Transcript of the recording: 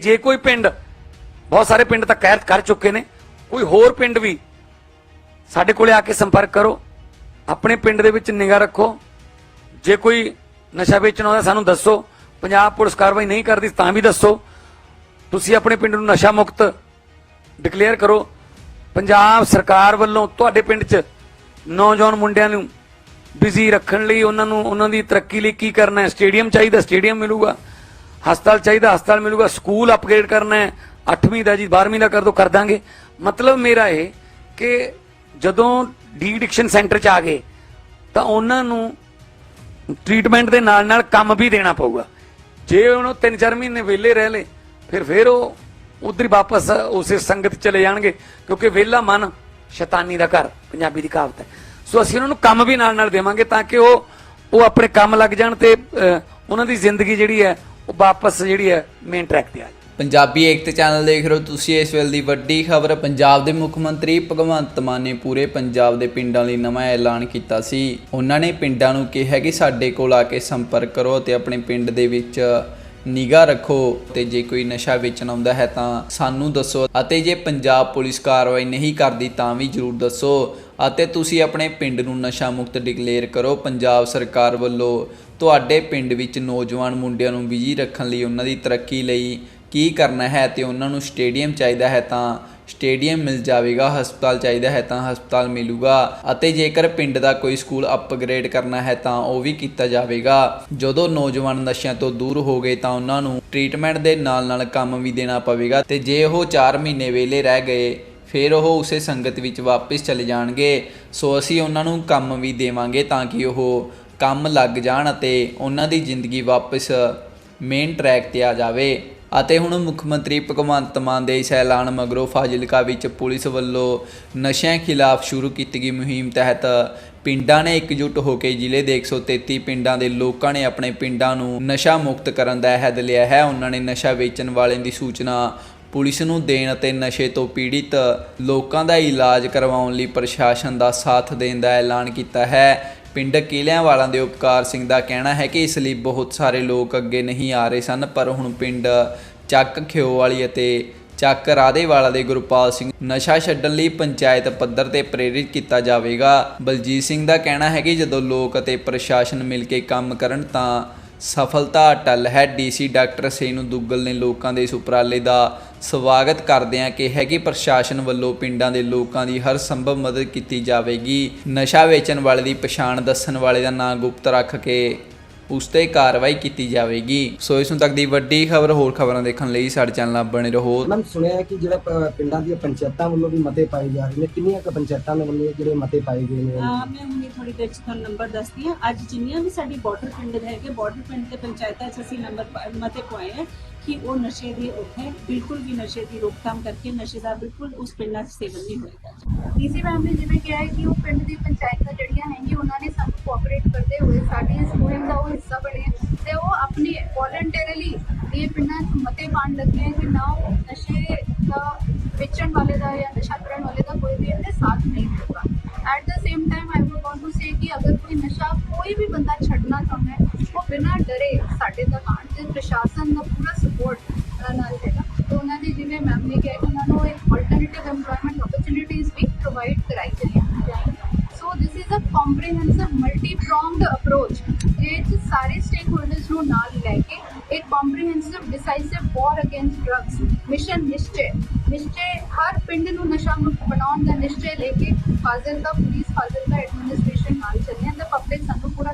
ਜੇ ਕੋਈ ਪਿੰਡ, ਬਹੁਤ ਸਾਰੇ ਪਿੰਡ ਤਾਂ ਕਹਿ ਕਰ ਚੁੱਕੇ ਨੇ, ਕੋਈ ਹੋਰ ਪਿੰਡ ਵੀ ਸਾਡੇ ਕੋਲੇ ਆ ਕੇ ਸੰਪਰਕ ਕਰੋ, ਆਪਣੇ ਪਿੰਡ ਦੇ ਵਿੱਚ ਨਿਗਾਹ ਰੱਖੋ। ਜੇ ਕੋਈ ਨਸ਼ਾ ਵੇਚਣ ਆਉਂਦਾ ਸਾਨੂੰ ਦੱਸੋ, ਪੰਜਾਬ ਪੁਲਿਸ ਕਾਰਵਾਈ ਨਹੀਂ ਕਰਦੀ ਤਾਂ ਵੀ ਦੱਸੋ। ਤੁਸੀਂ ਆਪਣੇ ਪਿੰਡ ਨੂੰ ਨਸ਼ਾ ਮੁਕਤ ਡਿਕਲੇਅਰ ਕਰੋ। ਪੰਜਾਬ ਸਰਕਾਰ ਵੱਲੋਂ ਤੁਹਾਡੇ ਪਿੰਡ 'ਚ ਨੌਜਵਾਨ ਮੁੰਡਿਆਂ ਨੂੰ ਬਿਜ਼ੀ ਰੱਖਣ ਲਈ ਉਹਨਾਂ ਨੂੰ, ਉਹਨਾਂ ਦੀ ਤਰੱਕੀ ਲਈ ਕੀ ਕਰਨਾ ਹੈ? ਸਟੇਡੀਅਮ ਚਾਹੀਦਾ, ਸਟੇਡੀਅਮ ਮਿਲੂਗਾ। ਹਸਪਤਾਲ ਚਾਹੀਦਾ, ਹਸਪਤਾਲ ਮਿਲੂਗਾ, ਸਕੂਲ ਅਪਗ੍ਰੇਡ ਕਰਨਾ ਹੈ 8ਵੀਂ ਦਾ ਜੀ 12ਵੀਂ ਦਾ ਕਰ ਦੋ, ਕਰ ਦਾਂਗੇ। ਮਤਲਬ ਮੇਰਾ ਇਹ ਕਿ ਜਦੋਂ ਡੀ ਐਡਿਕਸ਼ਨ ਸੈਂਟਰ 'ਚ ਆ ਗਏ, ਤਾਂ ਉਹਨਾਂ ਨੂੰ ਟ੍ਰੀਟਮੈਂਟ ਦੇ ਨਾਲ ਨਾਲ ਕੰਮ ਵੀ ਦੇਣਾ ਪਊਗਾ। ਜੇ ਉਹਨੂੰ 3-4 ਮਹੀਨੇ ਵਿਹਲੇ ਰਹਿ ਲੇ, ਫਿਰ ਫਿਰ ਉਹ ਉਧਰ ਹੀ ਵਾਪਸ ਉਸੇ ਸੰਗਤ ਚਲੇ ਜਾਣਗੇ, ਕਿਉਂਕਿ ਵਿਹਲਾ ਮਨ ਸ਼ੈਤਾਨੀ ਦਾ ਘਰ, ਪੰਜਾਬੀ ਦੀ ਕਹਾਵਤ ਹੈ। ਸੋ ਅਸੀਂ ਉਹਨਾਂ ਨੂੰ ਕੰਮ ਵੀ ਨਾਲ ਨਾਲ ਦੇਵਾਂਗੇ ਤਾਂ ਕਿ ਉਹ ਉਹ ਆਪਣੇ ਕੰਮ ਲੱਗ ਜਾਣ ਤੇ ਉਹਨਾਂ ਦੀ ਜ਼ਿੰਦਗੀ ਜਿਹੜੀ ਹੈ ਉਹ ਵਾਪਸ ਜਿਹੜੀ ਹੈ ਮੇਨ ਟਰੈਕ ਤੇ ਆ ਜਾਏ ਪੰਜਾਬੀ ਏਕਤਾ ਚੈਨਲ ਦੇਖ ਰਹੇ ਹੋ ਤੁਸੀਂ, ਇਸ ਵੇਲੇ ਦੀ ਵੱਡੀ ਖਬਰ, ਪੰਜਾਬ ਦੇ ਮੁੱਖ ਮੰਤਰੀ ਭਗਵੰਤ ਮਾਨ ਨੇ ਪੂਰੇ ਪੰਜਾਬ ਦੇ ਪਿੰਡਾਂ ਲਈ ਨਵਾਂ ਐਲਾਨ ਕੀਤਾ ਸੀ। ਉਹਨਾਂ ਨੇ ਪਿੰਡਾਂ ਨੂੰ ਕਿਹਾ ਕਿ ਸਾਡੇ ਕੋਲ ਆ ਕੇ ਸੰਪਰਕ ਕਰੋ ਅਤੇ ਆਪਣੇ ਪਿੰਡ ਦੇ ਵਿੱਚ ਨਿਗਾਹ ਰੱਖੋ ਤੇ ਜੇ ਕੋਈ ਨਸ਼ਾ ਵੇਚਣ ਆਉਂਦਾ ਹੈ ਤਾਂ ਸਾਨੂੰ ਦੱਸੋ ਅਤੇ ਜੇ ਪੰਜਾਬ ਪੁਲਿਸ ਕਾਰਵਾਈ ਨਹੀਂ ਕਰਦੀ ਤਾਂ ਵੀ ਜਰੂਰ ਦੱਸੋ ਅਤੇ ਤੁਸੀਂ ਆਪਣੇ ਪਿੰਡ ਨੂੰ ਨਸ਼ਾ ਮੁਕਤ ਡਿਕਲੇਅਰ ਕਰੋ। ਪੰਜਾਬ ਸਰਕਾਰ ਵੱਲੋਂ ਤੁਹਾਡੇ ਪਿੰਡ ਵਿੱਚ ਨੌਜਵਾਨ ਮੁੰਡਿਆਂ ਨੂੰ ਬਿਜ਼ੀ ਰੱਖਣ ਲਈ ਉਹਨਾਂ ਦੀ ਤਰੱਕੀ ਲਈ ਕੀ ਕਰਨਾ ਹੈ ਤੇ ਉਹਨਾਂ ਨੂੰ ਸਟੇਡੀਅਮ ਚਾਹੀਦਾ ਹੈ ਤਾਂ ਸਟੇਡੀਅਮ ਮਿਲ ਜਾਵੇਗਾ, ਹਸਪਤਾਲ ਚਾਹੀਦਾ ਹੈ ਤਾਂ ਹਸਪਤਾਲ ਮਿਲੂਗਾ ਅਤੇ ਜੇਕਰ ਪਿੰਡ ਦਾ ਕੋਈ ਸਕੂਲ ਅਪਗ੍ਰੇਡ ਕਰਨਾ ਹੈ ਤਾਂ ਉਹ ਵੀ ਕੀਤਾ ਜਾਵੇਗਾ। ਜਦੋਂ ਨੌਜਵਾਨ ਨਸ਼ਿਆਂ ਤੋਂ ਦੂਰ ਹੋ ਗਏ ਤਾਂ ਉਹਨਾਂ ਨੂੰ ਟ੍ਰੀਟਮੈਂਟ ਦੇ ਨਾਲ ਨਾਲ ਕੰਮ ਵੀ ਦੇਣਾ ਪਵੇਗਾ ਤੇ ਜੇ ਉਹ 4 ਮਹੀਨੇ ਵਿਹਲੇ ਰਹਿ ਗਏ, ਫਿਰ ਉਹ ਉਸੇ ਸੰਗਤ ਵਿੱਚ ਵਾਪਸ ਚਲੇ ਜਾਣਗੇ। ਸੋ ਅਸੀਂ ਉਹਨਾਂ ਨੂੰ ਕੰਮ ਵੀ ਦੇਵਾਂਗੇ ਤਾਂ ਕਿ ਉਹ ਕੰਮ ਲੱਗ ਜਾਣ ਅਤੇ ਉਹਨਾਂ ਦੀ ਜ਼ਿੰਦਗੀ ਵਾਪਸ ਮੇਨ ਟਰੈਕ ਤੇ ਆ ਜਾਵੇ। ਅਤੇ ਹੁਣ ਮੁੱਖ ਮੰਤਰੀ ਭਗਵੰਤ ਮਾਨ ਦੇ ਇਸ ਐਲਾਨ ਮਗਰੋਂ ਫਾਜ਼ਿਲਕਾ ਵਿੱਚ ਪੁਲਿਸ ਵੱਲੋਂ ਨਸ਼ਿਆਂ ਖਿਲਾਫ ਸ਼ੁਰੂ ਕੀਤੀ ਗਈ ਮੁਹਿੰਮ ਤਹਿਤ ਪਿੰਡਾਂ ਨੇ ਇਕਜੁੱਟ ਹੋ ਕੇ ਜ਼ਿਲ੍ਹੇ ਦੇ 133 ਪਿੰਡਾਂ ਦੇ ਲੋਕਾਂ ਨੇ ਆਪਣੇ ਪਿੰਡਾਂ ਨੂੰ ਨਸ਼ਾ ਮੁਕਤ ਕਰਨ ਦਾ ਅਹਿਦ ਲਿਆ ਹੈ। ਉਹਨਾਂ ਨੇ ਨਸ਼ਾ ਵੇਚਣ ਵਾਲਿਆਂ ਦੀ ਸੂਚਨਾ ਪੁਲਿਸ ਨੂੰ ਦੇਣ ਅਤੇ ਨਸ਼ੇ ਤੋਂ ਪੀੜਿਤ ਲੋਕਾਂ ਦਾ ਇਲਾਜ ਕਰਵਾਉਣ ਲਈ ਪ੍ਰਸ਼ਾਸਨ ਦਾ ਸਾਥ ਦੇਣ ਦਾ ਐਲਾਨ ਕੀਤਾ ਹੈ। ਪਿੰਡ ਕਿਲਿਆਂ ਵਾਲਾਂ ਦੇ ਉਪਕਾਰ ਸਿੰਘ ਦਾ ਕਹਿਣਾ ਹੈ ਕਿ ਇਸ ਲਈ ਬਹੁਤ ਸਾਰੇ ਲੋਕ ਅੱਗੇ ਨਹੀਂ ਆ ਰਹੇ ਸਨ, ਪਰ ਹੁਣ ਪਿੰਡ ਚੱਕ ਖਿਓ ਵਾਲੀ ਅਤੇ ਚੱਕ ਰਾਧੇਵਾਲਾ ਦੇ ਗੁਰਪਾਲ ਸਿੰਘ ਨਸ਼ਾ ਛੱਡਣ ਲਈ ਪੰਚਾਇਤ ਪੱਧਰ ਤੇ ਪ੍ਰੇਰਿਤ ਕੀਤਾ ਜਾਵੇਗਾ। ਬਲਜੀਤ ਸਿੰਘ ਦਾ ਕਹਿਣਾ ਹੈ ਕਿ ਜਦੋਂ ਲੋਕ ਅਤੇ ਪ੍ਰਸ਼ਾਸਨ ਮਿਲ ਕੇ ਕੰਮ ਕਰਨ ਤਾਂ ਸਫਲਤਾ ਅਟਲ ਹੈ। ਡੀਸੀ ਡਾਕਟਰ ਸੇਨੂ ਦੁੱਗਲ ਨੇ ਲੋਕਾਂ ਦੇ ਇਸ ਉਪਰਾਲੇ ਦਾ ਸਵਾਗਤ ਕਰਦਿਆਂ ਕਿਹਾ ਕਿ ਪ੍ਰਸ਼ਾਸਨ ਵੱਲੋਂ ਪਿੰਡਾਂ ਦੇ ਲੋਕਾਂ ਦੀ ਹਰ ਸੰਭਵ ਮਦਦ ਕੀਤੀ ਜਾਵੇਗੀ। ਨਸ਼ਾ ਵੇਚਣ ਵਾਲੇ ਦੀ ਪਛਾਣ ਦੱਸਣ ਵਾਲੇ ਦਾ ਨਾਂ ਗੁਪਤ ਰੱਖ ਕੇ ਉਸ ਤੇ ਕਾਰਵਾਈ ਕੀਤੀ ਜਾਵੇਗੀ। ਸੋ ਇਸ ਨੂੰ ਤੱਕ ਦੀ ਵੱਡੀ ਖਬਰ ਹੋਰ ਖਬਰਾਂ ਦੇਖਣ ਲਈ ਸਾਡੇ ਚੈਨਲ ਨਾਲ ਬਣੇ ਰਹੋ। ਮੈਮ ਸੁਣਿਆ ਹੈ ਕਿ ਜਿਹੜਾ ਪ- ਪਿੰਡਾਂ ਦੀਆਂ ਪੰਚਾਇਤਾਂ ਵੱਲੋਂ ਵੀ ਮਤੇ ਪਾਏ ਜਾ ਰਹੇ ਨੇ। ਕਿੰਨੀਆਂ ਕੁ ਪੰਚਾਇਤਾਂ ਦੇ ਵੱਲੋਂ ਜਿਹੜੇ ਮਤੇ ਪਾਏ ਗਏ ਨੇ? ਆ ਮੈਂ ਹੁਣੇ ਥੋੜੀ ਦੇਰ ਚ ਤੁਹਾਨੂੰ ਨੰਬਰ ਦੱਸਦੀ ਹਾਂ। ਅੱਜ ਜਿੰਨੀਆਂ ਵੀ ਸਾਡੀ ਬਾਰਡਰ ਪਿੰਡ ਦੇ ਹੈਗੇ ਬਾਰਡਰ ਪਿੰਡ ਦੇ ਪੰਚਾਇਤਾਂ 'ਚ ਅਸੀਂ ਨੰਬਰ ਪਾ- ਮਤੇ ਪਵਾਏ ਹੈ ਕਿ ਉਹ ਨਸ਼ੇ ਦੀ ਉੱਥੇ ਬਿਲਕੁਲ ਵੀ ਨਸ਼ੇ ਦੀ ਰੋਕਥਾਮ ਕਰਕੇ ਨਸ਼ੇ ਦਾ ਬਿਲਕੁਲ ਉਸ ਪਿੰਡਾਂ 'ਚ ਸੇਵਨ ਨਹੀਂ ਹੋਏਗਾ। ਡੀਸੀ ਮੈਮ ਨੇ ਜਿਵੇਂ ਕਿਹਾ ਹੈ ਕਿ ਉਹ ਪਿੰਡ ਦੀ ਪੰਚਾਇਤਾਂ ਜਿਹੜੀਆਂ ਹੈਗੀਆਂ ਉਹਨਾਂ ਨੇ ਸਾਨੂੰ ਕੋਆਪਰੇਟ ਕਰਦੇ ਆਪਣੀ ਵੋਲੰਟਰੀਲੀ ਇਹ ਪਿੰਡਾਂ 'ਚ ਮਤੇ ਪਾਉਣ ਲੱਗੇ ਹੈ ਕਿ ਨਾ ਉਹ ਨਸ਼ੇ ਦਾ ਵੇਚਣ ਵਾਲੇ ਦਾ ਜਾਂ ਨਸ਼ਾ ਕਰਨ ਵਾਲੇ ਦਾ ਕੋਈ ਵੀ ਇਹਦੇ ਸਾਥ ਨਹੀਂ ਦੇਗਾ at the same time I would want to say ਕਿ ਅਗਰ ਕੋਈ ਨਸ਼ਾ ਕੋਈ ਵੀ ਬੰਦਾ ਛੱਡਣਾ ਚਾਹੁੰਦਾ ਹੈ ਉਹ ਬਿਨਾਂ ਡਰੇ ਸਾਡੇ ਦੁਕਾਨ ਆਉਣ ਤੇ ਪ੍ਰਸ਼ਾਸਨ ਦਾ ਪੂਰਾ ਸਪੋਰਟ ਨਾਲ ਹੈਗਾ ਤੇ ਉਹਨਾਂ ਦੀ ਜਿਵੇਂ ਮੈਮ ਨੇ ਕਿਹਾ ਕਿ ਉਹਨਾਂ ਨੂੰ ਇੱਕ ਆਲਟਰਨੇਟਿਵ ਐਮਪਲੋਇਮੈਂਟ ਓਪਰਚੁਨਿਟੀਜ਼ ਵੀ ਪ੍ਰੋਵਾਈਡ ਕਰਾਈ ਜਾਈਆਂ so this is a comprehensive multi pronged approach ਇਹ 'ਚ ਸਾਰੇ ਸਟੇਕ ਹੋਲਡਰਸ ਨੂੰ ਨਾਲ ਲੈ ਕੇ ਇੱਕ comprehensive decisive war against drugs mission ਨਿਸ਼ਚੈ ਨਿਸ਼ਚੈ ਹਰ ਪਿੰਡ ਨੂੰ ਨਸ਼ਾ ਮੁਕਤ ਬਣਾਉਣ ਦਾ ਨਿਸ਼ਚੈ ਲੈ ਕੇ ਫਾਜ਼ਿਲਕਾ ਪੁਲਿਸ, ਫਾਜ਼ਿਲਕਾ ਐਡਮਿਨਿਸਟ੍ਰੇਸ਼ਨ ਨਾਲ ਚੱਲੇ ਤੇ ਪਬਲਿਕ ਸਾਨੂੰ ਪੂਰਾ